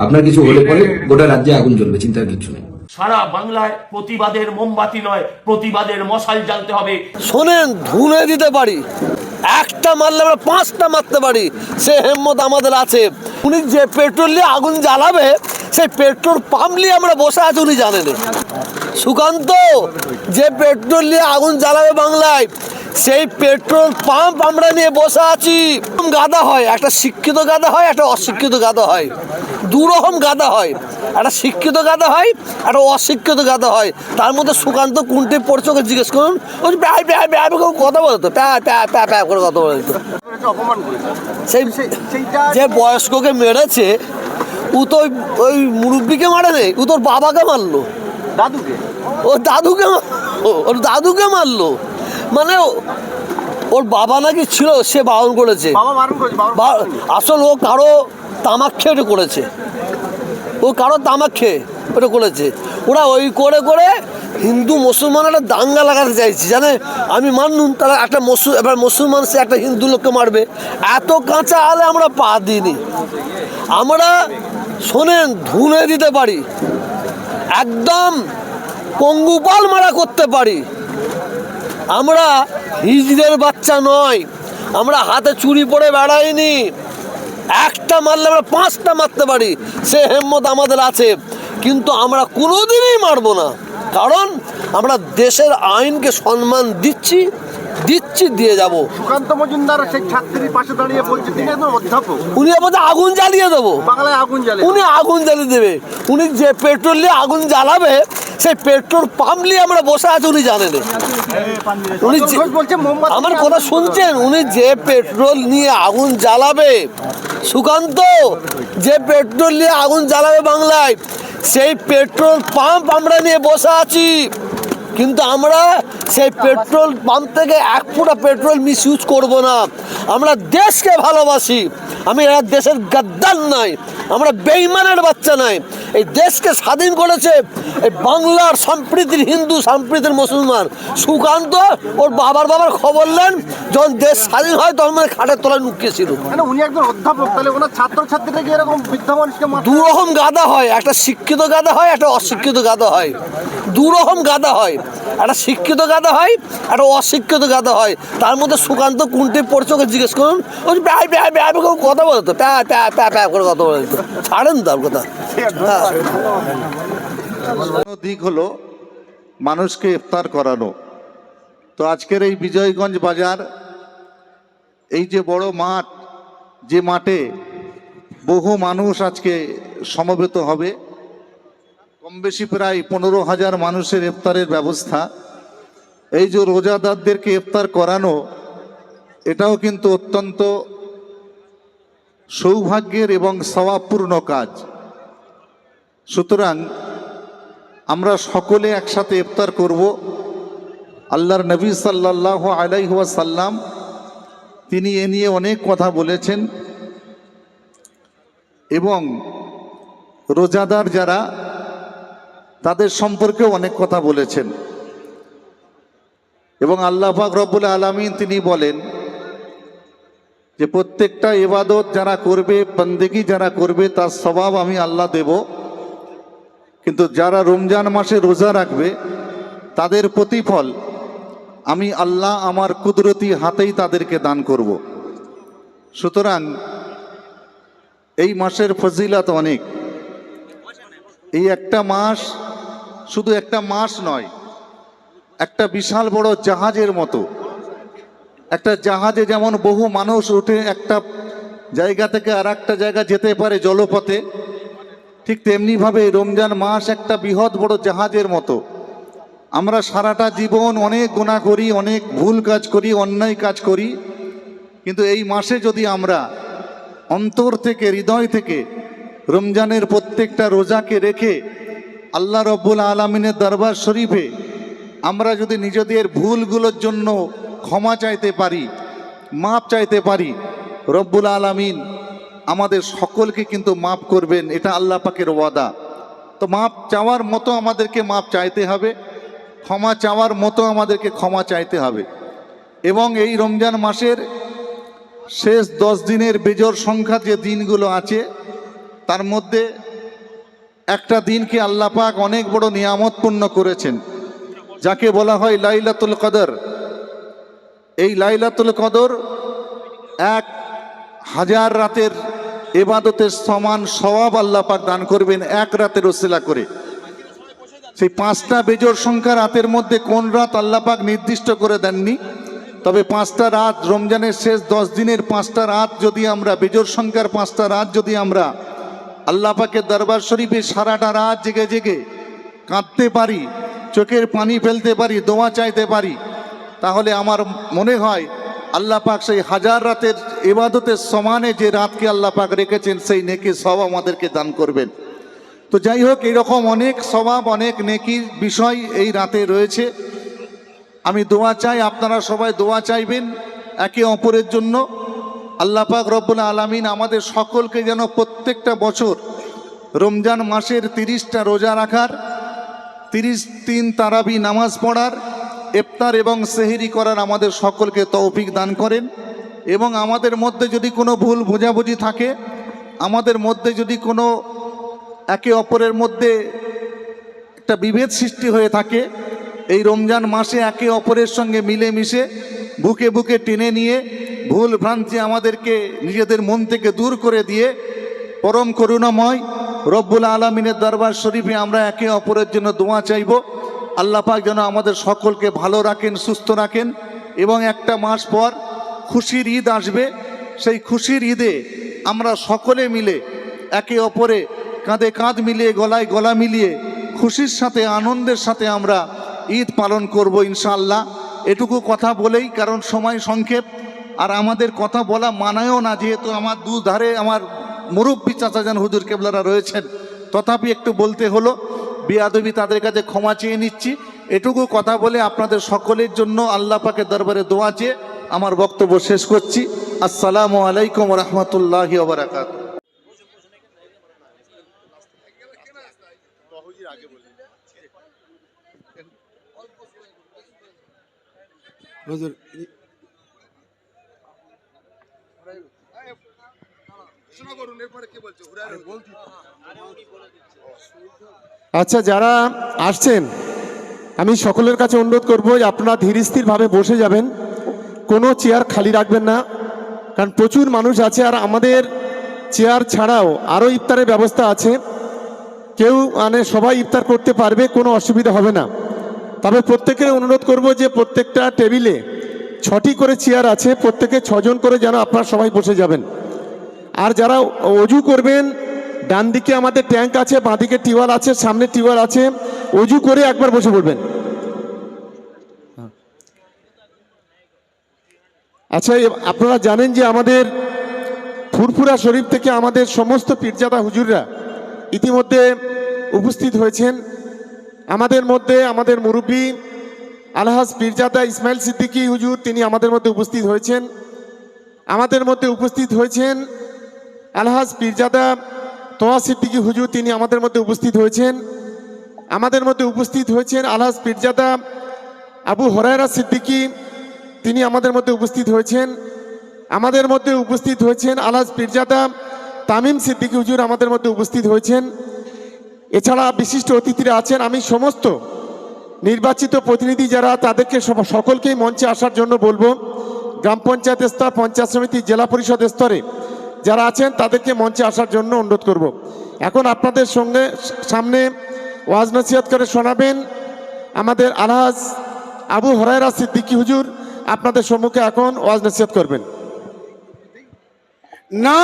আপনার কিছু হলে পরে গোটা রাজ্যে আগুন জ্বলবে চিন্তার কিছু নেই। সারা বাংলায় প্রতিবাদের মোমবাতি নয় প্রতিবাদের মশাল জ্বালতে হবে। শোনেন ধুনে দিতে পারি। একটা মারলে আমরা পাঁচটা মারতে পারি। সে হেম্মত আমাদের আছে। উনি যে পেট্রোল নিয়ে আগুন জ্বালাবে সেই পেট্রোল পাম্প নিয়ে আমরা বসে আছি উনি জানেন সুকান্ত যে পেট্রোল নিয়ে আগুন জ্বালাবে বাংলায় সেই পেট্রোল পাম্প আমরা নিয়ে বসে আছি। গাদা হয়। একটা শিক্ষিত গাদা হয় একটা অশিক্ষিত গাদা হয়। দুরকম গাদা হয়। একটা শিক্ষিত গাদা হয় একটা অশিক্ষিত গাদা হয়। তার মধ্যে সুকান্ত কোনটি পড়ছে ওকে জিজ্ঞেস করুন। ওই প্যায় প্যায় প্যায় করে কথা বলতো। প্যায় প্যায় প্যায় প্যায় করে কথা বলতো। সেই যে বয়স্ককে মেরেছে ও তো ওই- মুরব্বীকে মারে নেই ও তোর বাবাকে মারলো। দাদুকে? ও দাদুকে ও- ওর দাদুকে মারলো। মানে ওর বাবা নাকি ছিল সে বারণ করেছে। আসল ও কারও তামাক খেয়ে এটা করেছে। ও কারও তামাক খেয়ে ওটা করেছে। ওরা ওই করে করে হিন্দু মুসলমান একটা দাঙ্গা লাগাতে চাইছে। জানে? আমি মানুন তারা একটা মুসল এবার মুসলমান সে একটা হিন্দু লোককে মারবে। এত কাঁচা আলে আমরা পা দিইনি। আমরা, শোনেন, ধুনে দিতে পারি। একদম পঙ্গুপাল মারা করতে পারি। আমরা হিজদের বাচ্চা নয়। আমরা হাতে চুরি পরে বেড়াইনি। একটা মারলে আমরা পাঁচটা মারতে পারি। সে হেম্মত আমাদের আছে। কিন্তু আমরা কোনোদিনই মারবো না। কারণ আমরা দেশের আইনকে সম্মান দিচ্ছি দিচ্ছি দিয়ে যাব। সুকান্ত মজুমদার সেই ছাত্রীর পাশে দাঁড়িয়ে বলছে তিনি একজন অধ্যাপক। উনি বলছে আগুন জ্বালিয়ে দেবো। বাংলায় আগুন জ্বালে উনি আগুন জ্বালিয়ে দেবে। উনি যে পেট্রোল নিয়ে আগুন জ্বালাবে সেই পেট্রোল পাম্প নিয়ে আমরা বসে আছি উনি জানেন। উনি আমার কথা শুনছেন? উনি যে পেট্রোল নিয়ে আগুন জ্বালাবে সুকান্ত, যে পেট্রোল নিয়ে আগুন জ্বালাবে বাংলায়, সেই পেট্রোল পাম্প আমরা নিয়ে বসে আছি। কিন্তু আমরা সেই পেট্রোল পাম্প থেকে এক ফোঁটা পেট্রোল মিস ইউজ করব না। আমরা দেশকে ভালোবাসি। আমি এরা দেশের গাদ্দার নাই। আমরা বেইমানের বাচ্চা নাই। এই দেশকে স্বাধীন করেছে এই বাংলার সম্প্রীতির হিন্দু সম্প্রীতির মুসলমান। সুকান্ত ওর বাবার বাবার খবর নেন। যখন দেশ স্বাধীন হয় তখন মানে খাটের তলায় নুকিয়েছিল মানে উনি একজন অধ্যাপক তাহলে ওনার ছাত্র ছাত্রীরা কি এরকম বৃদ্ধা মানুষকে দু রকম গাদা হয়। একটা শিক্ষিত গাদা হয় একটা অশিক্ষিত গাদা হয়। দু রকম গাদা হয়। একটা শিক্ষিত গাদা হয়, একটা অশিক্ষিত গাদা হয়। তার মধ্যে সুকান্ত কোনটি পড়ছে, ওকে জিজ্ঞেস করুন। ওই প্যায় প্যায় প্যায় করে কথা বলতো করে কথা বলতো ছাড়েন তার কথা। হ্যাঁ। দিক হলো মানুষকে ইফতার করানো। তো আজকের এই বিজয়গঞ্জ বাজার, এই যে বড় মাঠ, যে মাঠে বহু মানুষ আজকে সমবেত হবে। কম বেশি প্রায় পনেরো হাজার মানুষের ইফতারের ব্যবস্থা। এই যে রোজাদারদেরকে ইফতার করানো, এটাও কিন্তু অত্যন্ত সৌভাগ্যের এবং স্বভাবপূর্ণ কাজ। সুতরাং আমরা সকলে একসাথে ইফতার করব। আল্লাহর নবী সাল্লাহ আলাইহাসাল্লাম তিনি এ নিয়ে অনেক কথা বলেছেন। এবং রোজাদার যারা, তাদের সম্পর্কেও অনেক কথা বলেছেন। এবং আল্লাহ পাক রব্বুল আলমিন তিনি বলেন যে প্রত্যেকটা ইবাদত যারা করবে, বন্দেগি যারা করবে, তার স্বভাব আমি আল্লাহ দেব। কিন্তু যারা রমজান মাসে রোজা রাখবে, তাদের প্রতিফল আমি আল্লাহ আমার কুদরতি হাতেই তাদেরকে দান করব। সুতরাং এই মাসের ফজিলাত অনেক। এই একটা মাস শুধু একটা মাস নয় একটা বিশাল বড় জাহাজের মতো। একটা জাহাজে যেমন বহু মানুষ উঠে একটা জায়গা থেকে আর একটা জায়গা যেতে পারে জলপথে, ঠিক তেমনিভাবে রমজান মাস একটা বৃহৎ বড় জাহাজের মতো। আমরা সারাটা জীবন অনেক গুণা করি, অনেক ভুল কাজ করি, অন্যায় কাজ করি, কিন্তু এই মাসে যদি আমরা অন্তর থেকে, হৃদয় থেকে রমজানের প্রত্যেকটা রোজাকে রেখে আল্লাহ রব্বুল আলমিনের দরবার শরীফে আমরা যদি নিজেদের ভুলগুলোর জন্য ক্ষমা চাইতে পারি, মাপ চাইতে পারি, রব্বুল আলমিন আমাদের সকলকে কিন্তু মাপ করবেন, এটা আল্লাহ পাকের ওয়াদা। তো মাপ চাওয়ার মতো আমাদেরকে মাপ চাইতে হবে, ক্ষমা চাওয়ার মতো আমাদেরকে ক্ষমা চাইতে হবে। এবং এই রমজান মাসের শেষ দশ দিনের বেজর সংখ্যা যে দিনগুলো আছে, তার মধ্যে একটা দিনকে আল্লাপাক অনেক বড় নিয়ামতপূর্ণ করেছেন। যাকে বলা হয় লাইলাতুল কদর। এই লাইলাতুল কদর এক হাজার রাতের এবাদতের সমান আল্লাহ পাক দান করবেন এক রাতের ওসিলা করে। সেই পাঁচটা বেজোর সংখ্যা রাতের মধ্যে কোন রাত পাক নির্দিষ্ট করে দেননি। তবে পাঁচটা রাত রমজানের শেষ দশ দিনের পাঁচটা রাত যদি আমরা, বেজোর সংখ্যার পাঁচটা রাত যদি আমরা আল্লাহ পাকের দরবার শরীফে সারাটা রাত জেগে জেগে কাঁদতে পারি চোখের পানি ফেলতে পারি, দোয়া চাইতে পারি, তাহলে আমার মনে হয় আল্লাহ পাক সেই হাজার রাতের এবাদতের সমানে যে রাতকে আল্লাহ পাক রেখেছেন, সেই নেকি সব আমাদেরকে দান করবেন। তো যাই হোক, এরকম অনেক স্বভাব, অনেক নেকির বিষয় এই রাতে রয়েছে। আমি দোয়া চাই, আপনারা সবাই দোয়া চাইবেন একে অপরের জন্য। আল্লাহ পাক রব্বুল আলমিন আমাদের সকলকে যেন প্রত্যেকটা বছর রমজান মাসের তিরিশটা রোজা রাখার তিরিশ তিন তারাবি নামাজ পড়ার, ইফতার এবং সেহেরি করার আমাদের সকলকে তৌফিক দান করেন। এবং আমাদের মধ্যে যদি কোনো ভুল বোঝাবুঝি থাকে, আমাদের মধ্যে যদি কোনো একে অপরের মধ্যে একটা বিভেদ সৃষ্টি হয়ে থাকে, এই রমজান মাসে একে অপরের সঙ্গে মিলেমিশে বুকে বুকে টেনে নিয়ে ভুল ভ্রান্তি আমাদেরকে নিজেদের মন থেকে দূর করে দিয়ে, পরম করুণাময় রব্বুল আলমিনের দরবার শরীফে আমরা একে অপরের জন্য দোয়া চাইব। আল্লাহ পাক যেন আমাদের সকলকে ভালো রাখেন, সুস্থ রাখেন এবং একটা মাস পর খুশির ঈদ আসবে। সেই খুশির ঈদে আমরা সকলে মিলে, একে অপরে কাঁধে কাঁধ মিলিয়ে, গলায় গলা মিলিয়ে খুশির সাথে, আনন্দের সাথে আমরা ঈদ পালন করব ইনশাআল্লাহ। এটুকু কথা বলেই, কারণ সময় সংক্ষেপ। আর আমাদের কথা বলা মানায়ও না, যেহেতু আমার দুধারে, আমার মুরব্বী চাচাজান হুজুর কেবলারা রয়েছেন, তথাপি একটু বলতে হলো, বিয়াদবি তাদের কাছে ক্ষমা চেয়ে নিচ্ছি। এটুকু কথা বলে আপনাদের সকলের জন্য আল্লাহ পাকের দরবারে দোয়া চেয়ে আমার বক্তব্য শেষ করছি। আসসালামু আলাইকুম রহমতুল্লাহি ওবরাকাত আচ্ছা যারা আসছেন আমি সকলের কাছে অনুরোধ করব যে আপনারা ধীর স্থিরভাবে বসে যাবেন কোনো চেয়ার খালি রাখবেন না কারণ প্রচুর মানুষ আছে আর আমাদের চেয়ার ছাড়াও আরও ইফতারের ব্যবস্থা আছে। কেউ মানে সবাই ইফতার করতে পারবে কোনো অসুবিধা হবে না। তবে প্রত্যেকের অনুরোধ করব যে প্রত্যেকটা টেবিলে ছটি করে চেয়ার আছে প্রত্যেকে ছজন করে যেন আপনারা সবাই বসে যাবেন। আর যারা অজু করবেন, ডান দিকে আমাদের ট্যাঙ্ক আছে বাঁদিকে টিউবওয়েল আছে, সামনে টিউবওয়েল আছে, অজু করে একবার বসে পড়বেন। আচ্ছা আপনারা জানেন যে আমাদের ফুরফুরা শরীফ থেকে আমাদের সমস্ত পীরজাদা হুজুররা ইতিমধ্যে উপস্থিত হয়েছেন। আমাদের মধ্যে আমাদের মুরব্বী আলহাজ পীরজাদা ইসমাইল সিদ্দিকী হুজুর, তিনি আমাদের মধ্যে উপস্থিত হয়েছেন। আমাদের মধ্যে উপস্থিত হয়েছেন আলহাজ পীরজাদা তোয়া সিদ্দিকী হুজুর তিনি আমাদের মধ্যে উপস্থিত হয়েছেন। আমাদের মধ্যে উপস্থিত হয়েছেন আলহাজ পীরজাদা আবু হরায়রা সিদ্দিকি, তিনি আমাদের মধ্যে উপস্থিত হয়েছেন। আমাদের মধ্যে উপস্থিত হয়েছেন আলহাজ পীরজাদা তামিম সিদ্দিকী হুজুর আমাদের মধ্যে উপস্থিত হয়েছেন। এছাড়া বিশিষ্ট অতিথিরা আছেন। আমি সমস্ত নির্বাচিত প্রতিনিধি যারা, তাদেরকে সকলকেই মঞ্চে আসার জন্য বলব। গ্রাম পঞ্চায়েত স্তর, পঞ্চায়েত সমিতি, জেলা পরিষদ স্তরে যারা আছেন, তাদেরকে মঞ্চে আসার জন্য অনুরোধ করব। এখন আপনাদের সঙ্গে সামনে ওয়াজ নসিহত করে শোনাবেন আমাদের আলহাজ আবু হরাইরা সিদ্দিকী হুজুর আপনাদের সম্মুখে এখন ওয়াজ নসিহত করবেন না